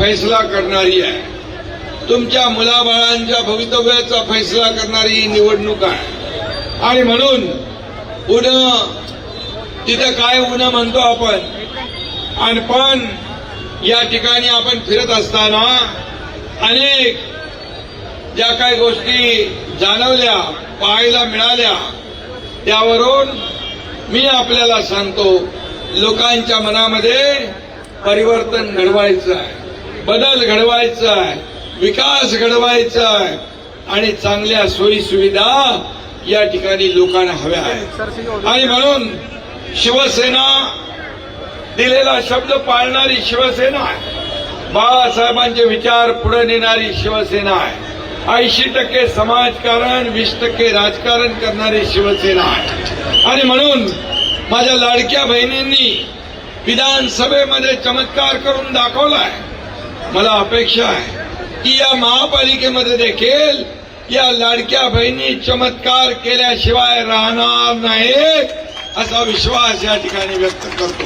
फैसला करणारी आहे. तुमच्या मुलाबाळांच्या भवितव्याचा फैसला करणारी ही निवडणूक आहे. आणि म्हणून उन्ह तिथं काय उन्ह म्हणतो आपण? आणि पण या ठिकाणी आपण फिरत असताना अनेक ज्या काही गोष्टी जाणवल्या पाहायला मिळाल्या त्यावरून मी आपल्याला सांगतो लोकांच्या मनामध्ये परिवर्तन घडवायचं आहे. बदल घडवायचा आहे विकास घडवायचा आहे आणि चांगल्या सोयी सुविधा या ठिकाणी लोकांना हव्या आहेत. आणि म्हणून शिवसेना दिलेला शब्द पाळणारी शिवसेना आहे. बाळासाहेबांचे विचार पुढे नेणारी शिवसेना आहे. ऐंशी टक्के समाजकारण वीस टक्के राजकारण करणारी शिवसेना आहे. आणि म्हणून माझ्या लाडक्या बहिणींनी विधानसभेमध्ये चमत्कार करून दाखवलाय. मला अपेक्षा आहे की या महापालिकेमध्ये देखील या लाडक्या बहिणी चमत्कार केल्याशिवाय राहणार नाही असा विश्वास या ठिकाणी व्यक्त करतो.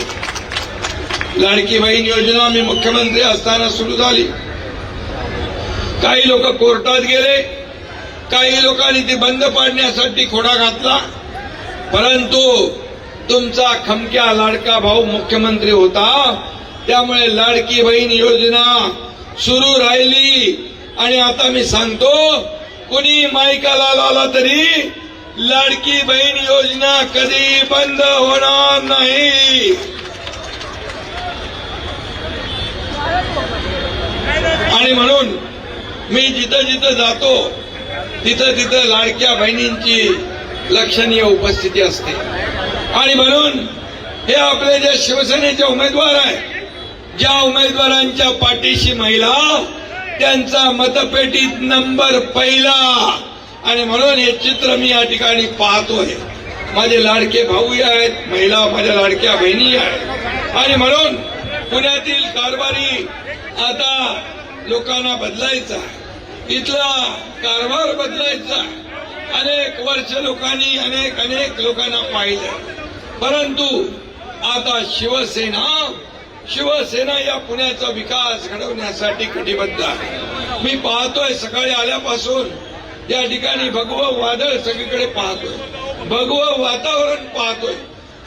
लाडकी बहीण योजना मी मुख्यमंत्री असताना सुरू झाली. काही लोक कोर्टात गेले काही लोकांनी ती बंद पाडण्यासाठी खोडा घातला परंतु तुमचा खमक्या लाडका भाऊ मुख्यमंत्री होता त्यामुळे लाडकी बहीण योजना सुरू राहिली. आणि आता मी सांगतो कुणी मायकाला लावला तरी लाडकी बहीण योजना कधी बंद होणार नाही. आणि म्हणून मी जिथं जिथं जातो तिथं तिथं लाडक्या बहिणींची लक्षणीय उपस्थिती असते. आणि म्हणून हे आपले जे शिवसेनेचे उमेदवार आहेत ज्या उमेदवारांच्या पाठीशी महिला त्यांचा मतपेटीत नंबर पहिला. आणि म्हणून हे चित्र मी या ठिकाणी पाहतोय. माझे लाडके भाऊ आहेत महिला माझ्या लाडक्या बहिणी आहेत. आणि म्हणून पुण्यातील कारभारी आता लोकांना बदलायचा आहे. इथला कारभार बदलायचा अनेक वर्ष लोकांनी अनेक अनेक लोकांना पाहिलं परंतु आता शिवसेना शिवसेना या पुण्याचा विकास घडवण्यासाठी कटिबद्ध आहे. मी पाहतोय सकाळी आल्यापासून या ठिकाणी भगवं वादळ सगळीकडे पाहतोय. भगवं वातावरण पाहतोय.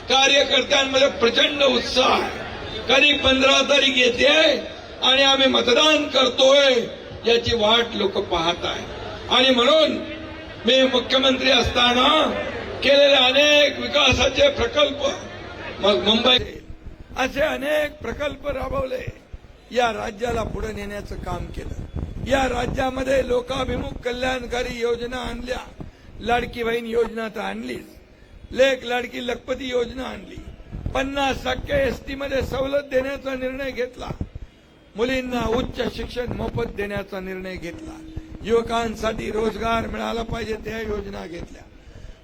कार्यकर्त्यांमध्ये प्रचंड उत्साह आहे. कधी पंधरा तारीख येते आणि आम्ही मतदान करतोय याची वाट लोक पाहत आहे आणि म्हणून मी मुख्यमंत्री असताना केलेले अनेक विकासाचे प्रकल्प मग मुंबई असे अनेक प्रकल्प राबवले. या राज्याला पुढे नेण्याचं काम केलं. या राज्यामध्ये लोकाभिमुख कल्याणकारी योजना आणल्या. लाडकी बहीण योजना तर आणलीच. लेख लाडकी लखपती योजना आणली. पन्नास टक्के एसटी मध्ये सवलत देण्याचा निर्णय घेतला. मुलींना उच्च शिक्षण मोफत देण्याचा निर्णय घेतला. युवकांसाठी रोजगार मिळाला पाहिजे त्या योजना घेतल्या.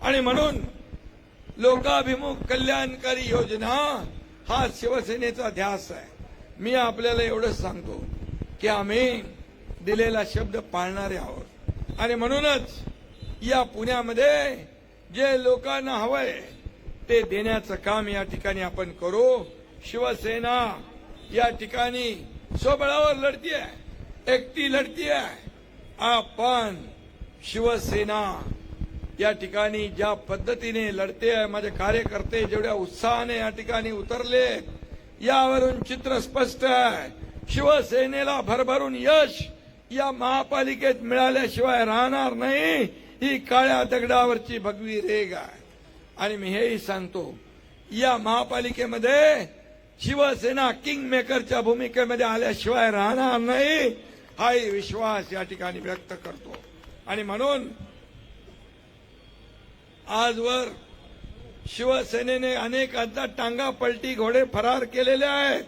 आणि म्हणून लोकाभिमुख कल्याणकारी योजना हा शिवसेनेचा ध्यास आहे. मी आपल्याला एवढंच सांगतो की आम्ही दिलेला शब्द पाळणारे आहोत. आणि म्हणूनच या पुण्यामध्ये जे लोकांना हवंय ते देण्याचं काम या ठिकाणी आपण करू. शिवसेना या ठिकाणी स्वबळावर लढतीये एकटी लढतीये. आपण शिवसेना या ठिकाणी ज्या पद्धतीने लढते आहे माझे कार्यकर्ते जेवढ्या उत्साहाने या ठिकाणी उतरले यावरून चित्र स्पष्ट आहे. शिवसेनेला भरभरून यश या महापालिकेत मिळाल्याशिवाय राहणार नाही ही काळ्या दगडावरची भगवी रेग आहे. आणि मी हेही सांगतो या महापालिकेमध्ये शिवसेना किंग मेकरच्या भूमिकेमध्ये आल्याशिवाय राहणार नाही हाही विश्वास या ठिकाणी व्यक्त करतो. आणि म्हणून आजवर शिवसेनेने अनेकांचा टांगा पलटी घोडे फरार केलेले आहेत.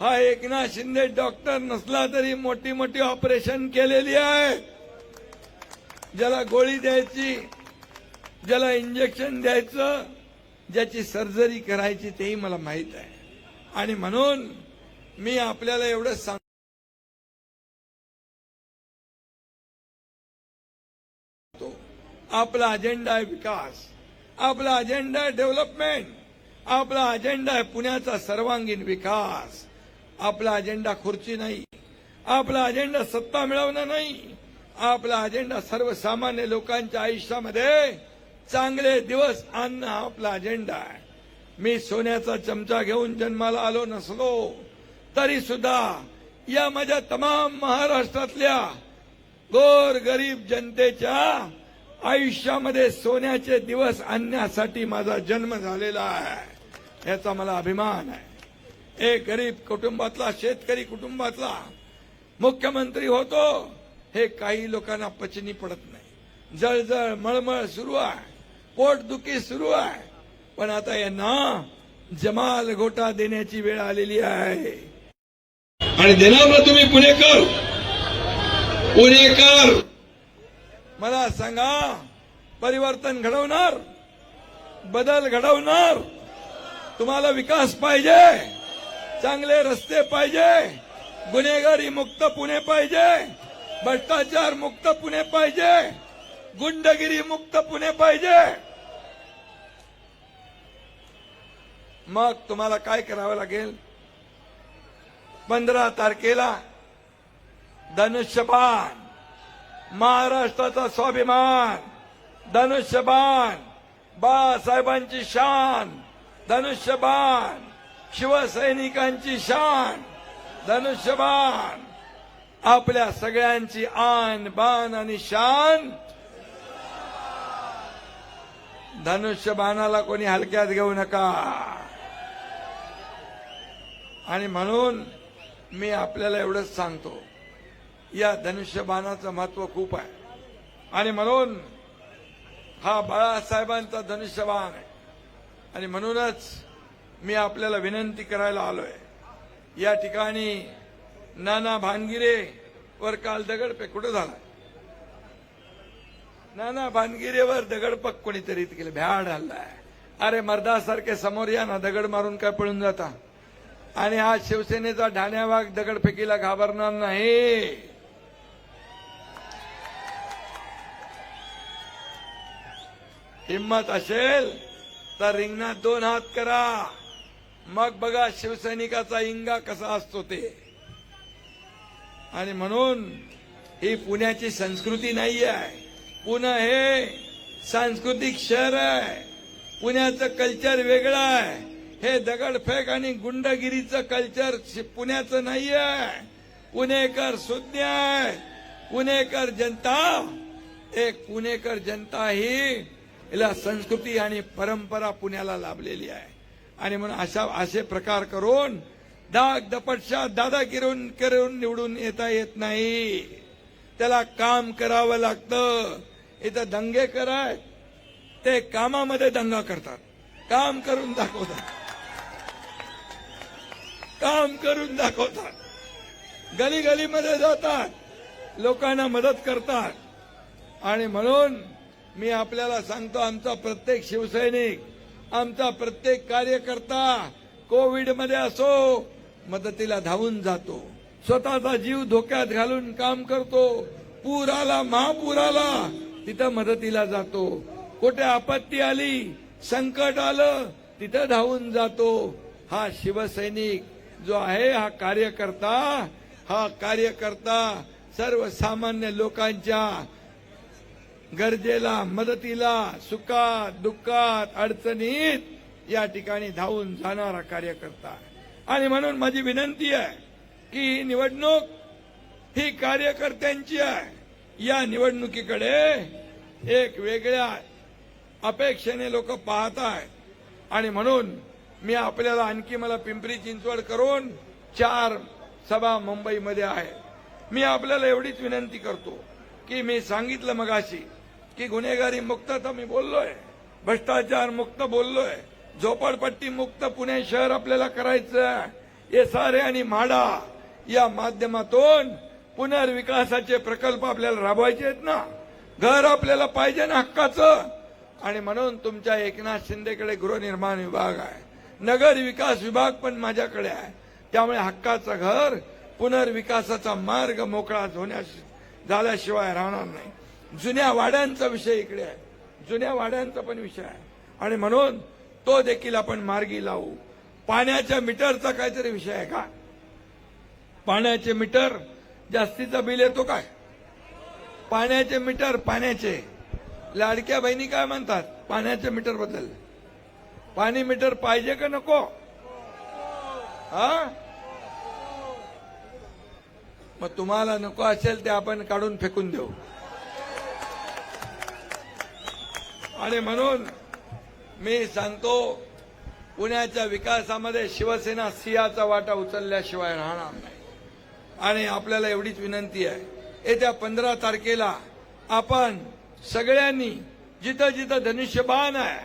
हा एकनाथ शिंदे डॉक्टर नसला तरी मोठी मोठी ऑपरेशन केलेली आहे ज्याला गोळी द्यायची ज्याला इंजेक्शन द्यायचं ज्याची सर्जरी करायची तेही मला माहीत आहे. आणि म्हणून मी आपल्याला एवढं सांग आपला अजेंडा आहे विकास. आपला अजेंडा आहे डेव्हलपमेंट आपला अजेंडा आहे पुण्याचा सर्वांगीण विकास. आपला अजेंडा खुर्ची नाही. आपला अजेंडा सत्ता मिळवणं नाही. आपला अजेंडा सर्वसामान्य लोकांच्या आयुष्यामध्ये चांगले दिवस आणणं हा आपला अजेंडा आहे. मी सोन्याचा चमचा घेऊन जन्माला आलो नसलो तरी सुद्धा या माझ्या तमाम महाराष्ट्रातल्या गोर गरीब जनतेच्या आयुष्यामध्ये सोन्याचे दिवस आणण्यासाठी माझा जन्म झालेला आहे. याचा मला अभिमान आहे. एक गरीब कुटुंबातला शेतकरी कुटुंबातला मुख्यमंत्री होतो हे काही लोकांना पचनी पडत नाही. जळजळ मळमळ सुरू आहे. पोटदुखी सुरू आहे. पण आता यांना जमाल घोटा देण्याची वेळ आलेली आहे. आणि देणार तुम्ही पुणेकर? पुणेकर! मला सांगा परिवर्तन घडवणार? बदल घडवणार? तुम्हाला विकास पाहिजे? चांगले रस्ते पाहिजे? गुन्हेगारी मुक्त पुणे पाहिजे? भ्रष्टाचार मुक्त पुणे पाहिजे? गुंडगिरी मुक्त पुणे पाहिजे? मग तुम्हाला काय करावं लागेल? पंधरा तारखेला धनुष्यबाण. महाराष्ट्राचा स्वाभिमान धनुष्यबाण बाळासाहेबांची शान धनुष्यबाण शिवसैनिकांची शान धनुष्यबाण. आपल्या सगळ्यांची आन बाण आणि शान. धनुष्यबाणाला कोणी हलक्यात घेऊ नका. आणि म्हणून मी आपल्याला एवढंच सांगतो. या धनुष्यबाणाचं महत्त्व खूप आहे. आणि म्हणून हा बाळासाहेबांचा धनुष्यबाण आहे. आणि म्हणूनच मी आपल्याला विनंती करायला आलोय. या ठिकाणी नाना भानगिरे वर काल दगडपेक कुठं झाला? नाना भानगिरेवर दगडपक कोणीतरी केलं भ्याड हल्लाय. अरे मर्दासारखे समोर या ना दगड मारून काय पळून जाता? आणि हा शिवसेनेचा ढाण्यावाग दगडफेकीला घाबरणार नाही. हिंमत असेल तर रिंगणात दोन हात करा. मग बघा शिवसैनिकाचा इंगा कसा असतो ते. आणि म्हणून ही पुण्याची संस्कृती नाही आहे पुणे हे सांस्कृतिक शहर आहे. पुण्याचं कल्चर वेगळं आहे. हे दगडफेक आणि गुंडगिरीचं कल्चर पुण्याचं नाही आहे पुणेकर सुज्ञ आहे. पुणेकर जनता. एक पुणेकर जनता ही याला संस्कृती आणि परंपरा पुण्याला लाभलेली आहे. आणि म्हणून अशा असे प्रकार करून दाग दपटशा दादा किरून करून निवडून येता येत नाही. त्याला काम करावं लागतं. इथं दंगे कराय ते कामामध्ये दंगा करतात. काम करून दाखवतात. काम करून दाखवतात. गली गलीमध्ये जातात. लोकांना मदत करतात. आणि म्हणून मी आपल्याला सांगतो आमचा प्रत्येक शिवसैनिक आमचा प्रत्येक कार्यकर्ता कोविडमध्ये असो मदतीला धावून जातो. स्वतःचा जीव धोक्यात घालून काम करतो. पूर आला महापूर आला तिथं मदतीला जातो. कुठे आपत्ती आली संकट आलं तिथं धावून जातो. हा शिवसैनिक जो आहे हा कार्यकर्ता हा कार्यकर्ता सर्वसामान्य लोकांच्या गरजेला मदतीला सुखात दुःखात अडचणीत या ठिकाणी धावून जाणारा कार्यकर्ता आणि म्हणून माझी विनंती आहे की ही निवडणूक ही कार्यकर्त्यांची आहे. या निवडणुकीकडे एक वेगळ्या अपेक्षेने लोक पाहत आहेत. आणि म्हणून मी आपल्याला आणखी मला पिंपरी चिंचवड करून चार सभा मुंबईमध्ये आहे मी आपल्याला एवढीच विनंती करतो की मी सांगितलं मगाशी की गुन्हेगारी मुक्त तर मी बोललोय. भ्रष्टाचार मुक्त बोललोय. झोपडपट्टी मुक्त पुणे शहर आपल्याला करायचं हे सारे आणि म्हाडा या माध्यमातून पुनर्विकासाचे प्रकल्प आपल्याला राबवायचे आहेत ना? घर आपल्याला पाहिजे ना हक्काचं? आणि म्हणून तुमच्या एकनाथ शिंदेकडे गृहनिर्माण विभाग आहे. नगर विकास विभाग पण माझ्याकडे आहे. त्यामुळे हक्काचं घर पुनर्विकासाचा मार्ग मोकळा होण्यास झाल्याशिवाय राहणार नाही. जुन्या वाड्यांचा विषय इकडे आहे. जुन्या वाड्यांचा पण विषय आहे. आणि म्हणून तो देखील आपण मार्गी लावू. पाण्याच्या मीटरचा काहीतरी विषय आहे का? पाण्याचे मीटर जास्तीचा बिल येतो काय? पाण्याचे मीटर पाण्याचे. लाडक्या बहिणी काय म्हणतात? पाण्याचे मीटरबद्दल पाणी मीटर पाहिजे का नको? हा? मग तुम्हाला नको असेल ते आपण काढून फेकून देऊ. आणि म्हणून मी सांगतो पुण्याच्या विकासामध्ये शिवसेना सिंहाचा वाटा उचलल्याशिवाय राहणार नाही. आणि आपल्याला एवढीच विनंती आहे येत्या पंधरा तारखेला आपण सगळ्यांनी जिथं जिथं धनुष्यबाण आहे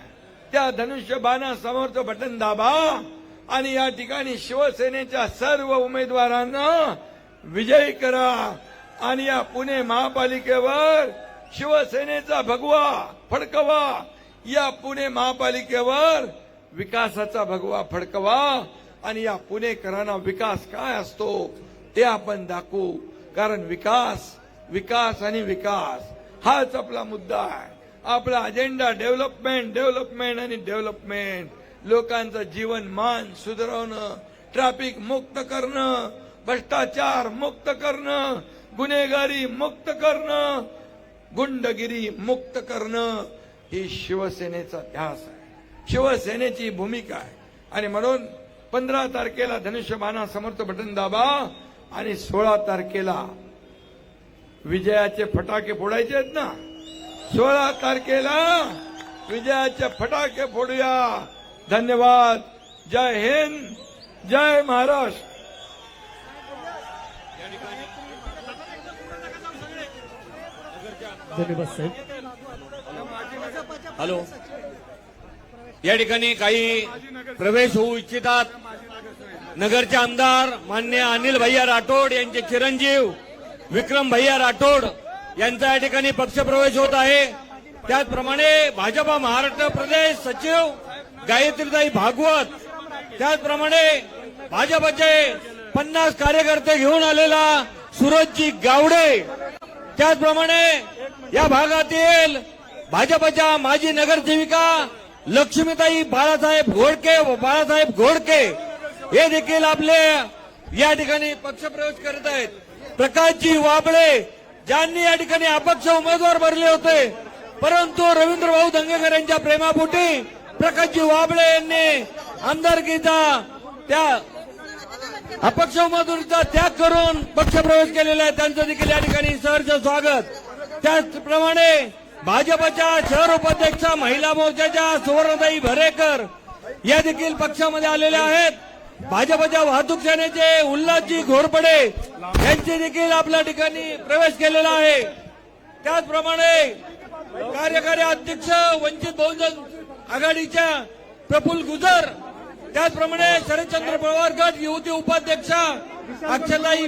त्या धनुष्यबाणासमोरचं बटन दाबा आणि या ठिकाणी शिवसेनेच्या सर्व उमेदवारांना विजयी करा. आणि या पुणे महापालिकेवर शिवसेनेचा भगवा फडकवा. या पुणे महापालिकेवर विकासाचा भगवा फडकवा आणि या पुणेकरांना विकास काय असतो ते आपण दाखवू. कारण विकास विकास आणि विकास हाच आपला मुद्दा आहे. आपला अजेंडा डेव्हलपमेंट डेव्हलपमेंट आणि डेव्हलपमेंट लोकांचं जीवनमान सुधारवणं ट्रॅफिक मुक्त करणं भ्रष्टाचार मुक्त करणं गुन्हेगारी मुक्त करणं गुंडगिरी मुक्त करणं ही शिवसेनेचा ध्यास आहे. शिवसेनेची भूमिका आहे. आणि म्हणून पंधरा तारखेला धनुष्यबाणा समर्थ बटन दाबा आणि सोळा तारखेला विजयाचे फटाके फोडायचे आहेत ना? सोळा तारखेला विजयाचे फटाके फोडूया. धन्यवाद. जय हिंद. जय महाराष्ट्र. धन्यवाद साहेब. हॅलो. या ठिकाणी काही प्रवेश होऊ इच्छितात. नगरचे आमदार मान्य अनिल भैया राठोड यांचे चिरंजीव विक्रम भैया राठोड यांचा या ठिकाणी पक्षप्रवेश होत आहे. त्याचप्रमाणे भाजपा महाराष्ट्र प्रदेश सचिव गायत्रीताई भागवत त्याचप्रमाणे भाजपचे पन्नास कार्यकर्ते घेऊन आलेला सुरजजी गावडे त्याचप्रमाणे या भागातील भाजपच्या माजी नगरसेविका लक्ष्मीताई बाळासाहेब घोडके व बाळासाहेब घोडके हे देखील आपले या ठिकाणी पक्षप्रवेश करत आहेत. प्रकाशजी वाबळे ज्यांनी या ठिकाणी अपक्ष उमेदवार भरले होते परंतु रवींद्र भाऊ दंगेकर यांच्या प्रेमापोटी प्रकाशजी वाबळे यांनी आमदारकीचा त्या अपक्ष उमेदवारीचा त्याग करून पक्षप्रवेश केलेला आहे. त्यांचं देखील या ठिकाणी सहर्ष स्वागत. त्याचप्रमाणे भाजपच्या शहर उपाध्यक्ष महिला मोर्चाच्या सुवर्णताई भरेकर या देखील पक्षामध्ये आलेल्या आहेत. भाजपच्या वाहतूक सेनेचे उल्हासजी घोरपडे यांचे देखील आपल्या ठिकाणी प्रवेश केलेला आहे. त्याचप्रमाणे कार्यकारी अध्यक्ष वंचित बहुजन आघाडीच्या प्रफुल गुजर त्याचप्रमाणे शरदचंद्र पवार गट युवती उपाध्यक्ष अक्षताई